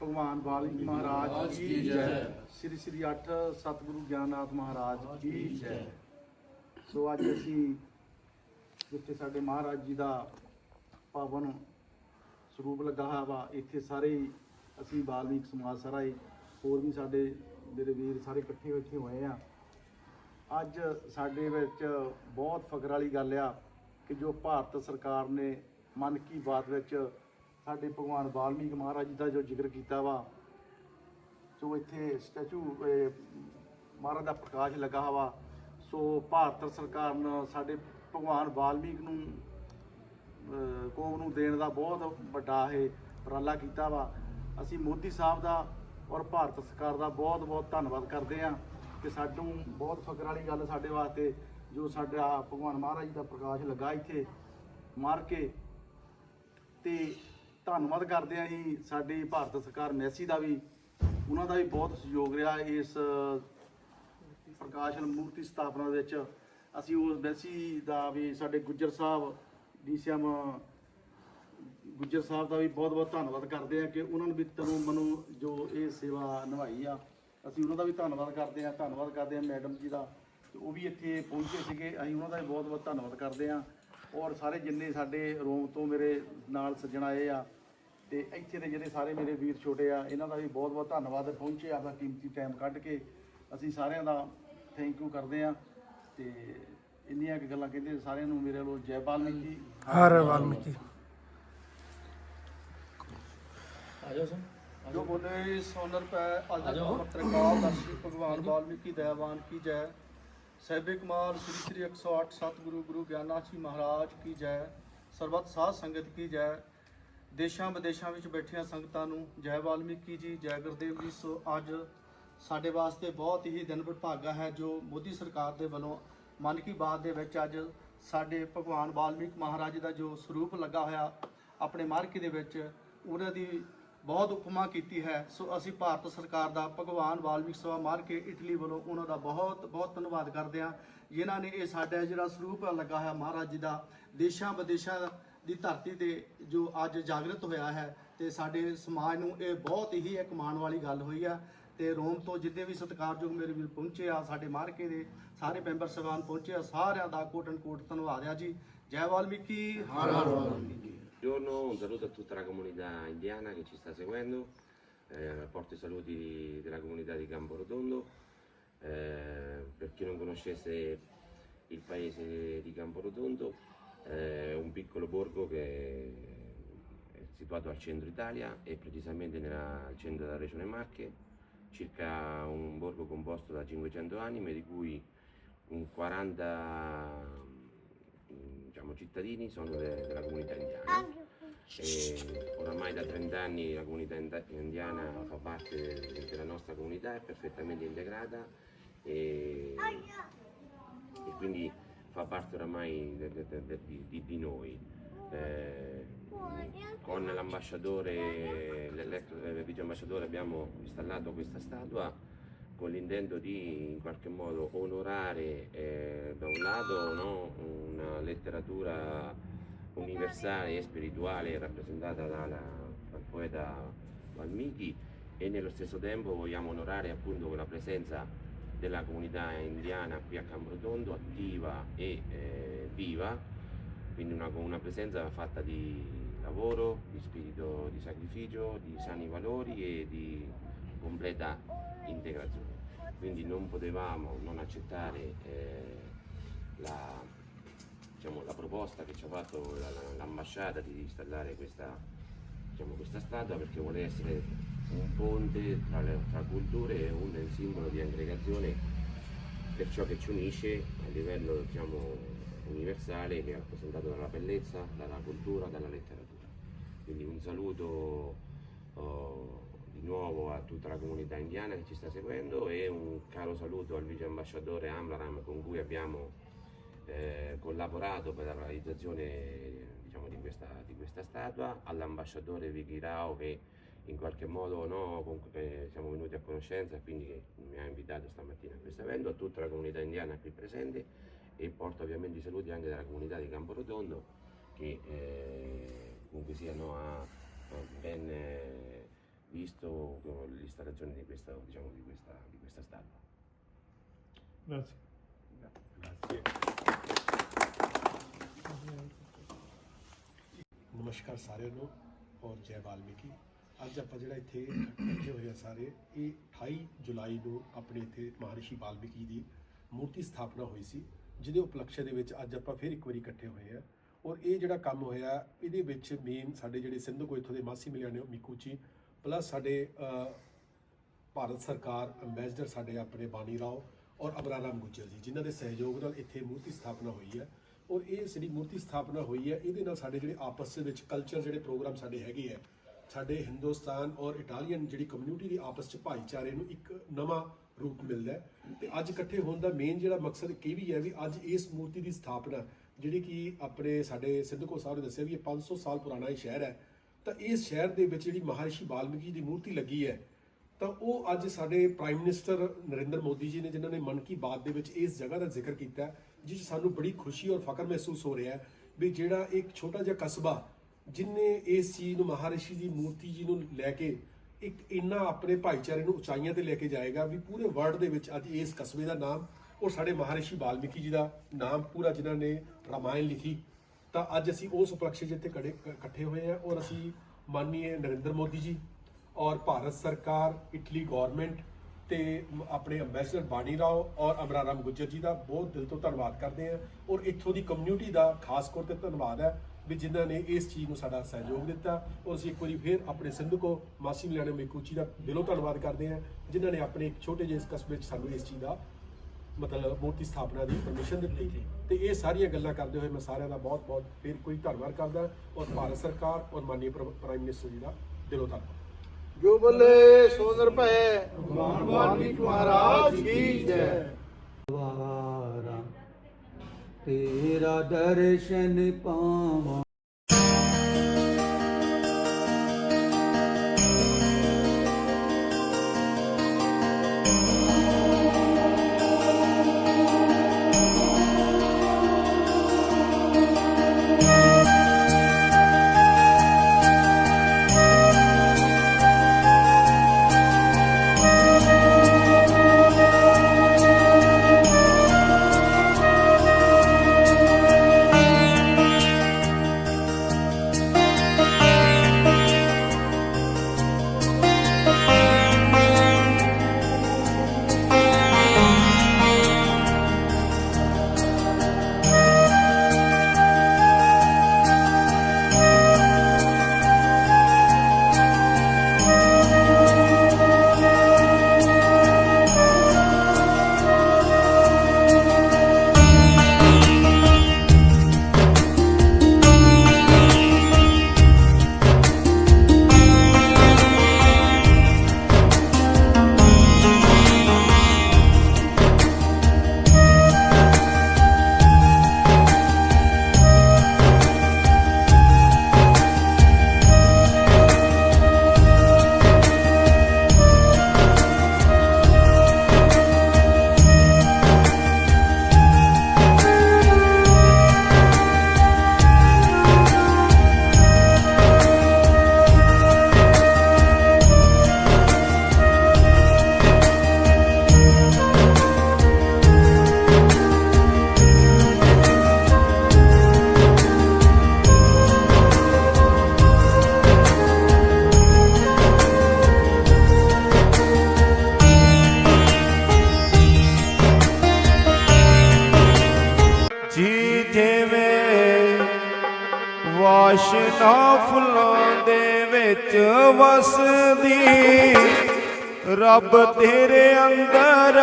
ਭਗਵਾਨ ਵਾਲੀ ਮਹਾਰਾਜ ਕੀ ਜੈ। ਸ੍ਰੀ ਸ੍ਰੀ 8 ਸਤਿਗੁਰੂ ਗਿਆਨਨਾਥ ਮਹਾਰਾਜ ਕੀ ਜੈ ਸੋ ਅੱਜ ਅਸੀਂ ਜਿੱਥੇ ਸਾਡੇ ਮਹਾਰਾਜ ਜੀ ਦਾ ਪਾਵਨ ਸਰੂਪ ਲੱਗਾ ਹੋਇਆ ਵਾ ਇੱਥੇ ਸਾਰੇ ਅਸੀਂ ਬਾਲਮੀਕ ਸਮਾਜ ਸਾਰਾ ਹੀ ਹੋਰ ਵੀ ਸਾਡੇ ਮੇਰੇ ਵੀਰ ਸਾਰੇ ਇਕੱਠੇ ਬੈਠੇ ਹੋਏ ਆ। ਅੱਜ ਸਾਡੇ ਵਿੱਚ ਬਹੁਤ ਫਖਰ ਵਾਲੀ ਗੱਲ ਆ ਕਿ ਜੋ ਭਾਰਤ ਸਰਕਾਰ ਨੇ ਮਨ ਕੀ ਬਾਤ ਵਿੱਚ ਸਾਡੇ ਭਗਵਾਨ ਵਾਲਮੀਕ ਮਹਾਰਾਜ ਜੀ ਦਾ ਜੋ ਜ਼ਿਕਰ ਕੀਤਾ ਵਾ ਸੋ ਇੱਥੇ ਸਟੈਚੂ ਮਹਾਰਾਜ ਦਾ ਪ੍ਰਕਾਸ਼ ਲੱਗਾ ਵਾ, ਸੋ ਭਾਰਤ ਸਰਕਾਰ ਨੇ, ਸਾਡੇ ਭਗਵਾਨ ਵਾਲਮੀਕ ਨੂੰ, ਅਹ ਨੂੰ ਦੇਣ ਦਾ ਬਹੁਤ ਵੱਡਾ ਇਹ ਉਪਰਾਲਾ ਕੀਤਾ ਵਾ। ਅਸੀਂ ਮੋਦੀ ਸਾਹਿਬ ਦਾ ਔਰ ਭਾਰਤ ਸਰਕਾਰ ਦਾ ਬਹੁਤ ਬਹੁਤ ਧੰਨਵਾਦ ਕਰਦੇ ਹਾਂ ਕਿ ਸਾਨੂੰ ਬਹੁਤ ਫਕਰ ਵਾਲੀ ਗੱਲ ਸਾਡੇ ਵਾਸਤੇ, ਜੋ ਸਾਡਾ ਭਗਵਾਨ ਮਹਾਰਾਜ ਜੀ ਦਾ ਪ੍ਰਕਾਸ਼ ਲੱਗਾ ਇੱਥੇ ਮਾਰ ਕੇ। ਤੇ ਧੰਨਵਾਦ ਕਰਦੇ ਹਾਂ ਜੀ ਸਾਡੀ ਭਾਰਤ ਸਰਕਾਰ ਮੈਸੀ ਦਾ ਵੀ। ਉਹਨਾਂ ਦਾ ਵੀ ਬਹੁਤ ਸਹਿਯੋਗ ਰਿਹਾ ਇਸ ਪ੍ਰਕਾਸ਼ਨ ਮੂਰਤੀ ਸਥਾਪਨਾ ਵਿੱਚ। ਅਸੀਂ ਉਸ ਮੈਸੀ ਦਾ ਵੀ ਸਾਡੇ ਗੁੱਜਰ ਸਾਹਿਬ, ਡੀਸੀਐਮ, ਗੁੱਜਰ ਸਾਹਿਬ ਦਾ ਵੀ ਬਹੁਤ ਬਹੁਤ ਧੰਨਵਾਦ ਕਰਦੇ ਹਾਂ ਕਿ ਉਹਨਾਂ ਨੇ ਵੀ ਤਨੋਂ ਮਨੋਂ ਜੋ ਇਹ ਸੇਵਾ ਨਿਭਾਈ ਆ, ਅਸੀਂ ਉਹਨਾਂ ਦਾ ਵੀ ਧੰਨਵਾਦ ਕਰਦੇ ਹਾਂ। ਧੰਨਵਾਦ ਕਰਦੇ ਹਾਂ ਮੈਡਮ ਜੀ ਦਾ, ਤੇ ਉਹ ਵੀ ਇੱਥੇ ਪਹੁੰਚੇ ਸੀਗੇ। ਅਸੀਂ ਉਹਨਾਂ ਦਾ ਵੀ ਬਹੁਤ ਬਹੁਤ ਧੰਨਵਾਦ ਕਰਦੇ ਹਾਂ। ਔਰ ਸਾਰੇ ਜਿੰਨੇ ਸਾਡੇ ਰੋਮ ਤੋਂ ਮੇਰੇ ਨਾਲ ਸੱਜਣ ਆਏ ਆ ਤੇ ਇੱਥੇ ਦੇ ਜਿਹੜੇ ਸਾਰੇ ਮੇਰੇ ਵੀਰ ਛੋਟੇ ਆ ਇਹਨਾਂ ਦਾ ਵੀ ਬਹੁਤ ਬਹੁਤ ਧੰਨਵਾਦ ਪਹੁੰਚੇ ਆਪਦਾ ਕੀਮਤੀ ਟਾਈਮ ਕੱਢ ਕੇ। ਅਸੀਂ ਸਾਰਿਆਂ ਦਾ ਥੈਂਕ ਯੂ ਕਰਦੇ ਆ ਤੇ ਇੰਨੀਆਂ ਕੁ ਗੱਲਾਂ ਕਹਿੰਦੇ ਸਾਰਿਆਂ ਨੂੰ ਮੇਰੇ ਵੱਲੋਂ ਜੈ ਬਾਲਮੀਕੀ ਹਰ ਵਾਲਮੀਕੀ। ਜੋ ਬੋਲੇ ਸੋਨਰ ਪੈ ਅਜਰ ਪੱਤਰਕਾਰ ਦਰਸ਼ੀ ਭਗਵਾਨ ਵਾਲਮੀਕੀ ਦਇਆਵਾਨ ਕੀ ਜੈ। ਸਹਿਬੇ ਕਮਾਲ ਸ੍ਰੀ ਸ੍ਰੀ 108 ਸਤਿਗੁਰੂ ਗੁਰੂ ਗਿਆਨਾਥ ਜੀ ਮਹਾਰਾਜ ਕੀ ਜੈ। ਸਰਬੱਤ ਸਾਧ ਸੰਗਤ ਕੀ ਜੈ। ਦੇਸ਼ਾਂ ਵਿਦੇਸ਼ਾਂ ਵਿੱਚ ਬੈਠੀਆਂ ਸੰਗਤਾਂ ਨੂੰ ਜੈ ਵਾਲਮੀਕੀ ਜੀ, ਜੈ ਗੁਰਦੇਵ ਜੀ, ਸੋ ਅੱਜ ਸਾਡੇ ਵਾਸਤੇ ਬਹੁਤ ਹੀ ਦਿਨ ਵਡਭਾਗਾ ਹੈ ਜੋ ਮੋਦੀ ਸਰਕਾਰ ਦੇ ਵੱਲੋਂ ਮਨ ਕੀ ਬਾਤ ਦੇ ਵਿੱਚ ਅੱਜ ਸਾਡੇ ਭਗਵਾਨ ਵਾਲਮੀਕ ਮਹਾਰਾਜ ਦਾ ਜੋ ਸਰੂਪ ਲੱਗਾ ਹੋਇਆ ਆਪਣੇ ਮਾਰਕੇ ਦੇ ਵਿੱਚ, ਉਹਨਾਂ ਦੀ ਬਹੁਤ ਉਪਮਾ ਕੀਤੀ ਹੈ। ਸੋ ਅਸੀਂ ਭਾਰਤ ਸਰਕਾਰ ਦਾ, ਭਗਵਾਨ ਵਾਲਮੀਕ ਸਭਾ ਮਾਰ ਕੇ ਇਟਲੀ ਵੱਲੋਂ ਉਹਨਾਂ ਦਾ ਬਹੁਤ ਬਹੁਤ ਧੰਨਵਾਦ ਕਰਦੇ ਹਾਂ। ਜਿਨ੍ਹਾਂ ਨੇ ਇਹ ਸਾਡਾ ਜਿਹੜਾ ਸਰੂਪ ਲੱਗਾ ਹੋਇਆ ਮਹਾਰਾਜ ਜੀ ਦਾ, ਦੇਸ਼ਾਂ ਵਿਦੇਸ਼ਾਂ ਦੀ ਧਰਤੀ ਤੇ ਜੋ ਅੱਜ ਜਾਗਰਤ ਹੋਇਆ ਹੈ ਤੇ ਸਾਡੇ ਸਮਾਜ ਨੂੰ ਇਹ ਬਹੁਤ ਹੀ ਇੱਕ ਮਾਣ ਵਾਲੀ ਗੱਲ ਹੋਈ ਆ ਤੇ ਰੋਮ ਤੋਂ ਜਿੱਦੇ ਵੀ ਸਤਿਕਾਰਯੋਗ ਮੇਰੇ ਵੀਰ ਪਹੁੰਚੇ ਆ ਸਾਡੇ ਮਾਰਕੇ ਦੇ ਸਾਰੇ ਮੈਂਬਰ ਸਭਾਨ ਪਹੁੰਚੇ ਆ ਸਾਰਿਆਂ ਦਾ ਕੋਟਨ ਕੋਟ ਧੰਨਵਾਦ ਆ ਜੀ ਜੈ ਵਾਲਮੀਕੀ ਹਰ ਹਰ Valmiki Buongiorno, un saluto a tutta la comunità indiana che ci sta seguendo, eh, porto i saluti della comunità di Camporotondo. Eh, per chi non conoscesse il paese di Camporotondo, eh, un piccolo borgo che è situato al centro Italia e precisamente nella- al centro della regione Marche, circa un borgo composto da 500 anime, di cui un 40 mm, diciamo, cittadini sono de- della comunità indiana. E oramai da 30 anni la comunità indiana fa parte de- della nostra comunità, è perfettamente integrata e, e quindi fa parte oramai di, di- di noi. Eh, con l'ambasciatore, l'eletto vice ambasciatore abbiamo installato questa statua con l'intento di in qualche modo onorare eh, da un lato no, una letteratura universale e spirituale rappresentata dal poeta Valmiki e nello stesso tempo vogliamo onorare appunto con la presenza della comunità indiana qui a Cambrotondo attiva e eh, viva, quindi una, una presenza fatta di lavoro, di spirito di sacrificio, di sani valori e di completa integrazione. Quindi non potevamo non accettare eh, la, diciamo, la proposta che ci ha fatto la- la- l'ambasciata di installare questa, diciamo, questa statua perché vuole essere un ponte tra, le, tra culture e un simbolo di aggregazione per ciò che ci unisce a livello diciamo, universale che è rappresentato dalla bellezza, dalla cultura, dalla letteratura. Quindi un saluto oh, di nuovo a tutta la comunità indiana che ci sta seguendo e un caro saluto al vice ambasciatore Amlaram con cui abbiamo eh, collaborato per la realizzazione diciamo, di, questa, di questa statua, all'ambasciatore Vicky Rao che in qualche modo no, comunque siamo venuti a conoscenza, e quindi mi ha invitato stamattina a questo evento, a tutta la comunità indiana qui presente e porto ovviamente i saluti anche dalla comunità di Camporotondo che eh, comunque siano ha, ben eh, visto l'installazione di questa, diciamo, di questa, di questa statua. Grazie. Grazie. नमस्कार सारे लोग और जय वाल्मीकि ਅੱਜ ਆਪਾਂ ਜਿਹੜਾ ਇੱਥੇ ਇਕੱਠੇ ਹੋਏ ਆ ਸਾਰੇ, ਇਹ 28 ਜੁਲਾਈ ਨੂੰ ਆਪਣੇ ਇੱਥੇ ਮਹਾਰਿਸ਼ੀ ਵਾਲਮੀਕੀ ਦੀ ਮੂਰਤੀ ਸਥਾਪਨਾ ਹੋਈ ਸੀ, ਜਿਹਦੇ ਉਪਲਕਸ਼ ਦੇ ਵਿੱਚ ਅੱਜ ਆਪਾਂ ਫਿਰ ਇੱਕ ਵਾਰੀ ਇਕੱਠੇ ਹੋਏ ਆ। ਔਰ ਇਹ ਜਿਹੜਾ ਕੰਮ ਹੋਇਆ, ਇਹਦੇ ਵਿੱਚ ਮੇਨ ਸਾਡੇ ਜਿਹੜੇ ਸਿੰਧੂ ਕੋ ਇੱਥੋਂ ਦੇ ਮਾਸੀ ਮਿਲਿਆ ਨੇ ਮਿਕੂਚੀ ਪਲੱਸ ਸਾਡੇ ਭਾਰਤ ਸਰਕਾਰ ਅੰਬੈਸਡਰ ਸਾਡੇ ਆਪਣੇ ਬਾਣੀ ਰਾਓ ਔਰ ਅਬਰਾਰਾਮ ਗੁੱਜਰ ਜੀ, ਜਿਨ੍ਹਾਂ ਦੇ ਸਹਿਯੋਗ ਨਾਲ ਇੱਥੇ ਮੂਰਤੀ ਸਥਾਪਨਾ ਹੋਈ ਹੈ ਔਰ ਇਹ ਜਿਹੜੀ ਮੂਰਤੀ ਸਥਾਪਨਾ ਹੋਈ ਹੈ ਇਹਦੇ ਨਾਲ ਸਾਡੇ ਜਿਹੜੇ ਆਪਸ ਦੇ ਵਿੱਚ ਕਲਚਰ ਜਿਹੜੇ ਪ੍ਰੋਗਰਾਮ ਸਾਡੇ ਹੈਗੇ ਹੈ ਸਾਡੇ ਹਿੰਦੁਸਤਾਨ ਔਰ ਇਟਾਲੀਅਨ ਜਿਹੜੀ ਕਮਿਊਨਿਟੀ ਦੀ ਆਪਸ ਚ ਭਾਈਚਾਰੇ ਨੂੰ ਇੱਕ ਨਵਾਂ ਰੂਪ ਮਿਲਦਾ ਹੈ। ਤੇ ਅੱਜ ਇਕੱਠੇ ਹੋਣ ਦਾ ਮੇਨ ਜਿਹੜਾ ਮਕਸਦ ਇਹ ਵੀ ਹੈ ਵੀ ਅੱਜ ਇਸ ਮੂਰਤੀ ਦੀ ਸਥਾਪਨਾ, ਜਿਹੜੀ ਕਿ ਆਪਣੇ ਸਾਡੇ ਸਿੱਧਕੋ ਸਾਹਿਬ ਨੇ ਦੱਸਿਆ ਵੀ ਇਹ 500 ਸਾਲ ਪੁਰਾਣਾ ਇਹ ਸ਼ਹਿਰ ਹੈ। ਤਾਂ ਇਸ ਸ਼ਹਿਰ ਦੇ ਵਿੱਚ ਜਿਹੜੀ ਮਹਾਰਿਸ਼ੀ ਵਾਲਮੀਕੀ ਦੀ ਮੂਰਤੀ ਲੱਗੀ ਹੈ, ਤਾਂ ਉਹ ਅੱਜ ਸਾਡੇ ਪ੍ਰਾਈਮ ਮਿਨਿਸਟਰ ਨਰਿੰਦਰ ਮੋਦੀ ਜੀ ਨੇ, ਜਿਨ੍ਹਾਂ ਨੇ ਮਨ ਕੀ ਬਾਤ ਦੇ ਵਿੱਚ ਇਸ ਜਗ੍ਹਾ ਦਾ ਜ਼ਿਕਰ ਕੀਤਾ, ਜਿਸ 'ਚ ਸਾਨੂੰ ਬੜੀ ਖੁਸ਼ੀ ਔਰ ਫਖਰ ਮਹਿਸੂਸ ਹੋ ਰਿਹਾ ਹੈ ਵੀ ਜਿਹੜਾ ਇੱਕ ਛੋਟਾ ਜਿਹਾ ਕਸਬਾ ਜਿਨੇ ਇਸ ਚੀਜ਼ ਨੂੰ ਮਹਾਰਿਸ਼ੀ ਦੀ ਮੂਰਤੀ ਜੀ ਨੂੰ ਲੈ ਕੇ ਇੱਕ ਇੰਨਾ ਆਪਣੇ ਭਾਈਚਾਰੇ ਨੂੰ ਉਚਾਈਆਂ ਤੇ ਲੈ ਕੇ ਜਾਏਗਾ ਵੀ ਪੂਰੇ ਵਰਲਡ ਦੇ ਵਿੱਚ ਅੱਜ ਇਸ ਕਸਬੇ ਦਾ ਨਾਮ ਔਰ ਸਾਡੇ ਮਹਾਰਿਸ਼ੀ ਵਾਲਮੀਕੀ ਜੀ ਦਾ ਨਾਮ ਪੂਰਾ ਜਿਨ੍ਹਾਂ ਨੇ ਰਾਮਾਇਣ ਲਿਖੀ, ਤਾਂ ਅੱਜ ਅਸੀਂ ਉਸ ਉਪਲਕਸ਼ ਜਿੱਥੇ ਕੜੇ ਇਕੱਠੇ ਹੋਏ ਆ ਔਰ ਅਸੀਂ ਮਾਨਨੀय ਨਰਿੰਦਰ ਮੋਦੀ ਜੀ ਔਰ ਭਾਰਤ ਸਰਕਾਰ, ਇਟਲੀ ਗਵਰਨਮੈਂਟ ਤੇ ਆਪਣੇ ਅੰਬੈਸਡਰ ਬਾਣੀ ਰਾਓ ਔਰ ਅਮਰਾਰਾਮ ਗੁੱਜਰ ਜੀ ਦਾ ਬਹੁਤ ਦਿਲ ਤੋਂ ਧੰਨਵਾਦ ਕਰਦੇ ਹਾਂ ਔਰ ਇੱਥੋਂ ਦੀ ਕਮਿਊਨਿਟੀ ਦਾ ਖਾਸ ਤੌਰ ਤੇ ਧੰਨਵਾਦ ਹੈ ਵੀ ਜਿਨ੍ਹਾਂ ਨੇ ਇਸ ਚੀਜ਼ ਨੂੰ ਸਾਡਾ ਸਹਿਯੋਗ ਦਿੱਤਾ ਔਰ ਅਸੀਂ ਇੱਕ ਵਾਰੀ ਫੇਰ ਆਪਣੇ ਸਿੰਧੂ ਕੋ ਮਾਸੀ ਮਿਲਾਣੇ ਮੇਕੂਚੀ ਦਾ ਦਿਲੋਂ ਧੰਨਵਾਦ ਕਰਦੇ ਹਾਂ ਜਿਨ੍ਹਾਂ ਨੇ ਆਪਣੇ ਇੱਕ ਛੋਟੇ ਜਿਹੇ ਇਸ ਕਸਬੇ 'ਚ ਸਾਨੂੰ ਇਸ ਚੀਜ਼ ਦਾ ਮਤਲਬ ਮੂਰਤੀ ਸਥਾਪਨਾ ਦੀ ਪਰਮਿਸ਼ਨ ਦਿੱਤੀ। ਤੇ ਇਹ ਸਾਰੀਆਂ ਗੱਲਾਂ ਕਰਦੇ ਹੋਏ ਮੈਂ ਸਾਰਿਆਂ ਦਾ ਬਹੁਤ ਬਹੁਤ ਫਿਰ ਕੋਈ ਧੰਨਵਾਦ ਕਰਦਾ ਔਰ ਭਾਰਤ ਸਰਕਾਰ ਔਰ ਮਾਨਨੀय ਪ੍ਰਾਈਮ ਮਿਨਿਸਟਰ ਜੀ ਦਾ ਦਿਲੋਂ ਧੰਨਵਾਦ। ਜੋ ਬੱਲੇ ਸੋਨਰ ਭੈ ਭਗਵਾਨ ਵਾਲਮੀਕ ਮਹਾਰਾਜ ਕੀ ਜੈ। ਵਾਰਾ ਤੇਰਾ ਦਰਸ਼ਨ ਪਾਵਾਂ। ਵਿੱਚ ਵਸਦੀ, ਰੱਬ ਤੇਰੇ ਅੰਦਰ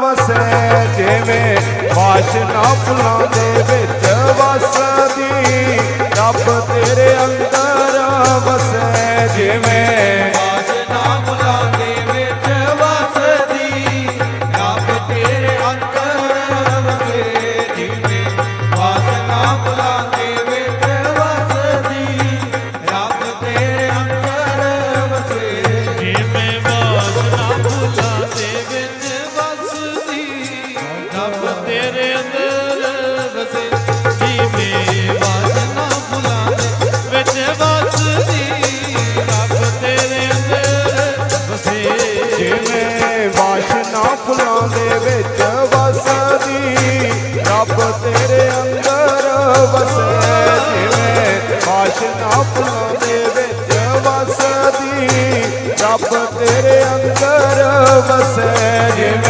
ਵਸੈ। ਜਿਵੇਂ ਵਾਸ਼ਨਾ ਫੁੱਲਾਂ ਦੇ ਵਿੱਚ ਵਸਦੀ, ਰੱਬ ਤੇਰੇ ਅੰਦਰ ਵਸੈ। ਜਿਵੇਂ ਇਹਨਾਂ ਵਿੱਚ ਵਸਦੀ। ਰੱਬ ਤੇਰੇ ਅੰਦਰ ਵਸੈ ਜਿਵੇਂ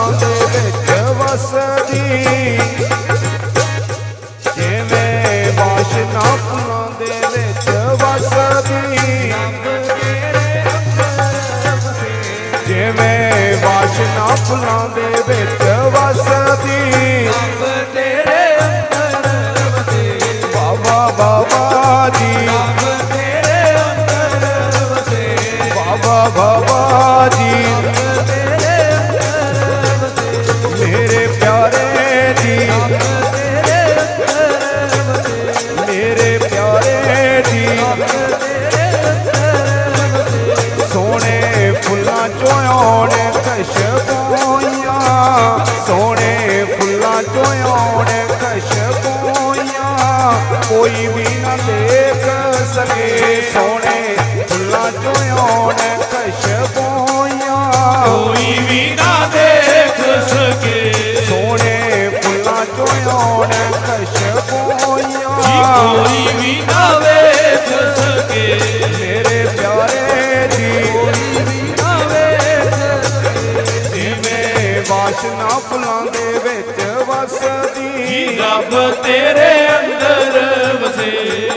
আজি ਫੁੱਲਾਂ ਦੇ ਵਿੱਚ ਵਸਦੀ। ਜੀ ਰੱਬ ਤੇਰੇ ਅੰਦਰ ਵਸੇ।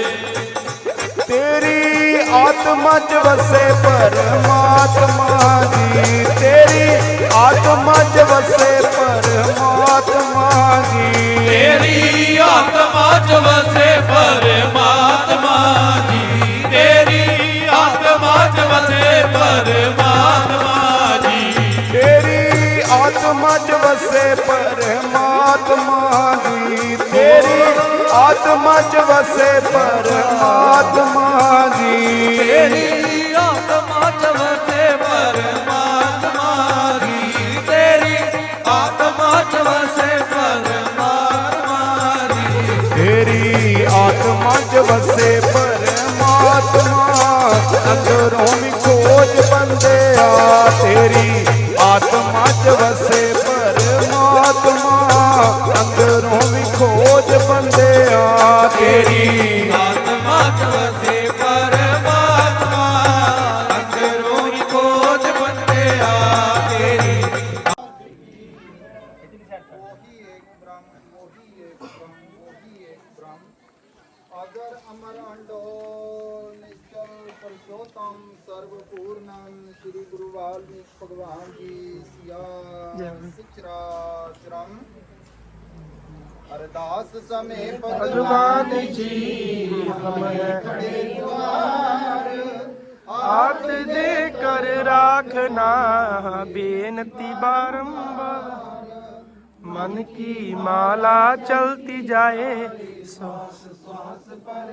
ਤੇਰੀ ਆਤਮਾ 'ਚ ਵਸੇ ਪਰਮਾਤਮਾ ਜੀ। ਤੇਰੀ ਆਤਮਾ 'ਚ ਵਸੇ ਪਰਮਾਤਮਾ ਜੀ। ਤੇਰੀ ਆਤਮਾ 'ਚ ਵਸੇ ਪਰ ਆਤਮਾ ਜੀ ਤੇਰੀ ਆਤਮਾ ਚ ਵਸੇ ਪਰਮਾਤਮਾ ਜੀ ਤੇਰੀ ਆਤਮਾ ਚ ਪਰ ਪਰਮਾਤਮਾ ਜੀ ਤੇਰੀ ਆਤਮਾ ਚ ਪਰ ਅਰਦਾਸ ਸਮੇ ਭਗਵਾਨ ਜੀ ਹਮਰੇ ਖੜੇ ਦੁਆਰ ਆਤ ਦੇ ਕਰ ਰਾਖਣਾ ਬੇਨਤੀ ਬਾਰੰਬਾਰ ਮਨ ਕੀ ਮਾਲਾ ਚਲਤੀ ਜਾਏ ਸਵਾਸ ਸਵਾਸ ਪਰ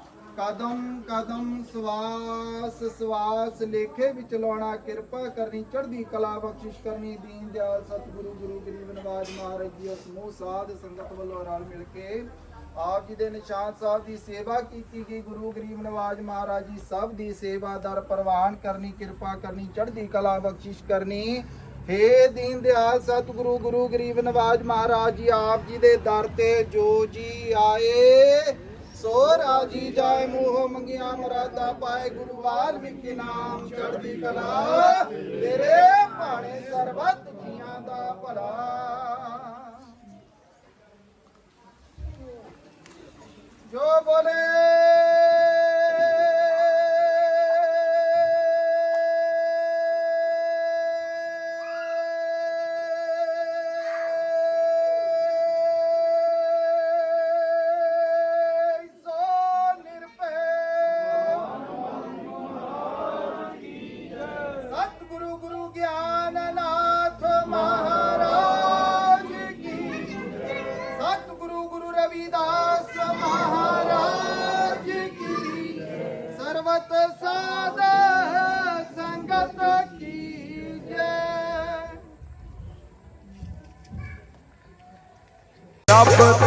ਕਦਮ ਕਦਮ ਸਵਾਸ ਸਵਾਸ ਲੇਖੇ ਵਿੱਚ ਲਾਉਣਾ, ਕਿਰਪਾ ਕਰਨੀ, ਚੜ੍ਹਦੀ ਕਲਾ ਬਖਸ਼ਿਸ਼ ਕਰਨੀ, ਦੀਨ ਦਿਆਲ ਸਤਿਗੁਰੂ, ਗੁਰੂ ਗਰੀਬ ਨਵਾਜ ਮਹਾਰਾਜ ਜੀ ਸਮੂਹ ਸਾਧ ਸੰਗਤ ਵੱਲੋਂ ਰਲ ਮਿਲ ਕੇ ਆਪ ਜੀ ਦੇ ਨਿਸ਼ਾਨ ਸਾਹਿਬ ਦੀ ਸੇਵਾ ਕੀਤੀ ਗਈ। ਗੁਰੂ ਗਰੀਬ ਨਵਾਜ ਮਹਾਰਾਜ ਜੀ ਸਭ ਦੀ ਸੇਵਾ ਦਰ ਪ੍ਰਵਾਨ ਕਰਨੀ, ਕਿਰਪਾ ਕਰਨੀ, ਚੜ੍ਹਦੀ ਕਲਾ ਬਖਸ਼ਿਸ਼ ਕਰਨੀ। ਹੇ ਦੀਨ ਦਿਆਲ ਸਤਿਗੁਰੂ, ਗੁਰੂ ਗਰੀਬ ਨਵਾਜ ਮਹਾਰਾਜ ਜੀ, ਆਪ ਜੀ ਦੇ ਦਰ ਤੇ ਜੋ ਜੀ ਆਏ ਸੋ ਰਾਜੀ ਜਾਏ ਮੋਹ ਮੰਗਿਆ ਮਰਾਦਾ ਪਾਏ ਗੁਰੂ ਵਾਲਮੀਕੀ ਨਾਮ ਚੜ੍ਹਦੀ ਕਲਾ। ਤੇਰੇ ਭਾਣੇ ਸਰਬੱਤ ਜੀਆਂ ਦਾ ਭਲਾ। ਜੋ ਬੋਲੇ up